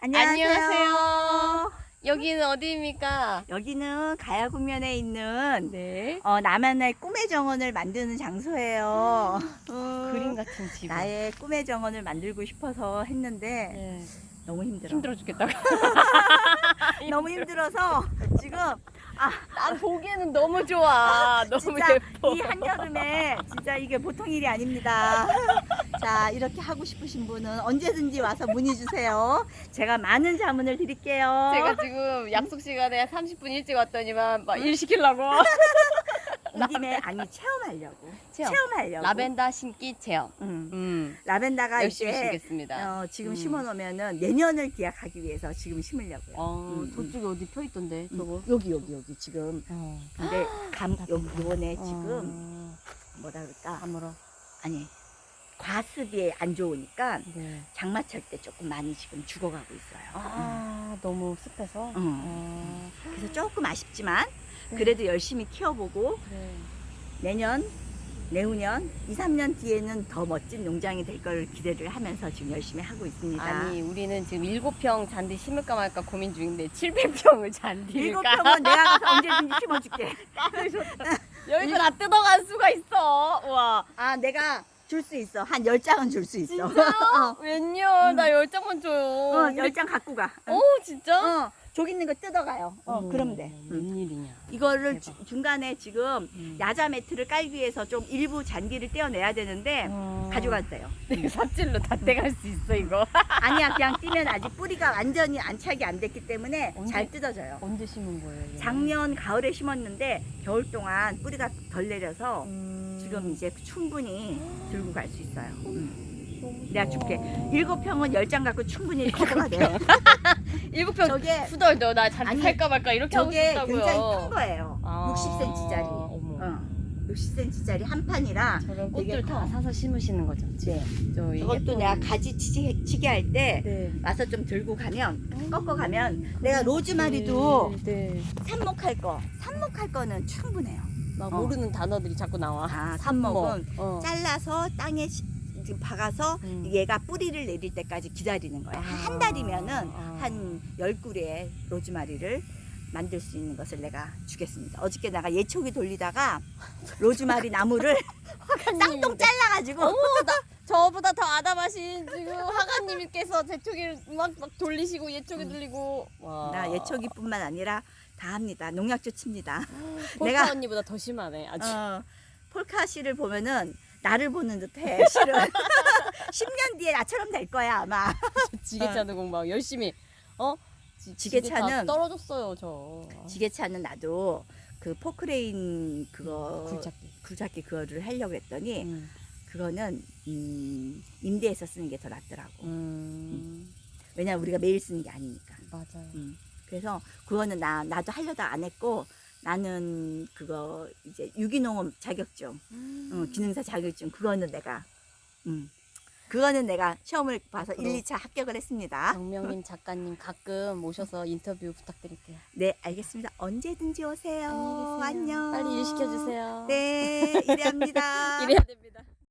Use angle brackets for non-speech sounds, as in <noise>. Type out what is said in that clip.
안녕하세요. 안녕하세요. 여기는 어디입니까? 여기는 가야국면에 있는 네. 어, 나만의 꿈의 정원을 만드는 장소예요. 어, 그림 같은 집. 나의 꿈의 정원을 만들고 싶어서 했는데 네. 너무 힘들어. 힘들어 죽겠다고. <laughs> 너무 힘들어서 지금 난 보기에는 너무 좋아. <laughs> 너무 진짜 예뻐. 이 한여름에 진짜 이게 보통 일이 아닙니다. <laughs> 자 이렇게 하고 싶으신 분은 언제든지 와서 문의 주세요. 제가 많은 자문을 드릴게요. 제가 지금 약속 시간에 30분 일찍 왔더니만 막 일 시키려고. 온 김에 아니 체험하려고. 체험. 하려고 라벤더 심기 체험. 응. 음. 라벤더가 열심히 이제 심겠습니다. 어, 지금 음. 심어놓으면은 내년을 기약하기 위해서 지금 심으려고요. 어, 음, 저쪽에 어디 펴 있던데. 저거. 음, 여기 여기 여기 지금 어. 근데 감 요, 요번에 어. 지금 뭐라 그럴까 아무러. 아니 과습이 안 좋으니까 네. 장마철 때 조금 많이 지금 죽어가고 있어요. 아, 너무 습해서. 응. 어. 그래서 조금 아쉽지만 네. 그래도 열심히 키워보고 네. 내년 내후년 2, 3년 뒤에는 더 멋진 농장이 될 걸 기대를 하면서 지금 열심히 하고 있습니다. 아니 우리는 지금 일곱 평 잔디 심을까 말까 고민 중인데 700평을 잔디를 일곱 까 평은 내가 가서 언제든지 심어줄게. <laughs> 여기서 다 뜯어갈 수가 있어 와 아 내가 줄 수 있어. 한 열장은 줄 수 있어. 진짜요? <laughs> 웬열 나열 장만 줘요 어, 열장 갖고 가. 어 진짜? 어, 저기 있는 거 뜯어가요. 어, 어머, 그러면 돼. 응. 웬일이냐 이거를. 주- 중간에 지금 음. 야자 매트를 깔기 위해서 좀 일부 잔디를 떼어내야 되는데 어. 가져갔어요. 내 삽질로 다 떼갈 수 있어 이거 <laughs> 아니야, 그냥 뛰면 아직 뿌리가 완전히 안착이 안 됐기 때문에 언제? 잘 뜯어져요. 언제 심은 거예요? 이거? 작년 가을에 심었는데 겨울 동안 뿌리가 덜 내려서 음. 지금 이제 충분히 들고 갈 수 있어요. 음. 너무 내가. 줄게. 일곱 평은 열 장 갖고 충분히 커버가 돼. <laughs> 일곱 평 저게 후덜덜 나 잔디 아니, 살까 말까 이렇게 하고 저게 싶다고요 굉장히 큰 거예요. 아, 60cm짜리. 어머 어, 60cm짜리 한 판이라 저런 되게 꽃들 다 커. 사서 심으시는 거죠? 네. 저이 저것도 예쁜- 내가 가지 치기, 치기 할 때 네. 와서 좀 들고 가면 꺾어 가면 내가 로즈마리도 네, 네. 삽목할 거 삽목할 거는 충분해요. 막 어. 모르는 단어들이 자꾸 나와. 아 삽목은 어. 잘라서 땅에 시- 지금 박아서 음. 얘가 뿌리를 내릴 때까지 기다리는 거야. 아. 한 달이면은 아. 한열 구리의 로즈마리를 만들 수 있는 것을 내가 주겠습니다. 어저께 내가 예초기 돌리다가 <laughs> 로즈마리 나무를 쌍똥 잘라가지고 어머 나 저보다 더 아담하신 지금 화가님께서 제초기를 막, 막 돌리시고 예초기 돌리고 와. 나 예초기뿐만 아니라 다 합니다. 농약조 칩니다. <laughs> 폴카 내가- 언니보다 더 심하네 아주. 어, 폴카 씨를 보면은 나를 보는 듯해. 실은 <laughs> 10년 뒤에 나처럼 될 거야 아마. <laughs> 지게차는 공방 열심히 어 지- 지게차는- 지게 떨어졌어요 저. 지게차는 나도 그 포크레인 그거 굴착기. 굴착기 그거를 하려고 했더니 음. 그거는 음, 임대해서 쓰는 게 더 낫더라고. 음. 왜냐 면 우리가 매일 쓰는 게 아니니까. 맞아요. 음. 그래서 그거는 나 나도 하려다 안 했고 나는 그거 이제 유기농업 자격증, 음. 어, 기능사 자격증 그거는 내가 음. 그거는 내가 시험을 봐서 앞으로 1, 2차 합격을 했습니다. 정명님 <laughs> 작가님 가끔 오셔서 인터뷰 부탁드릴게요. 네, 알겠습니다. 언제든지 오세요. 안녕히 계세요. 안녕. 빨리 일 시켜주세요. 네, <laughs> 일합니다. 이래야 됩니다.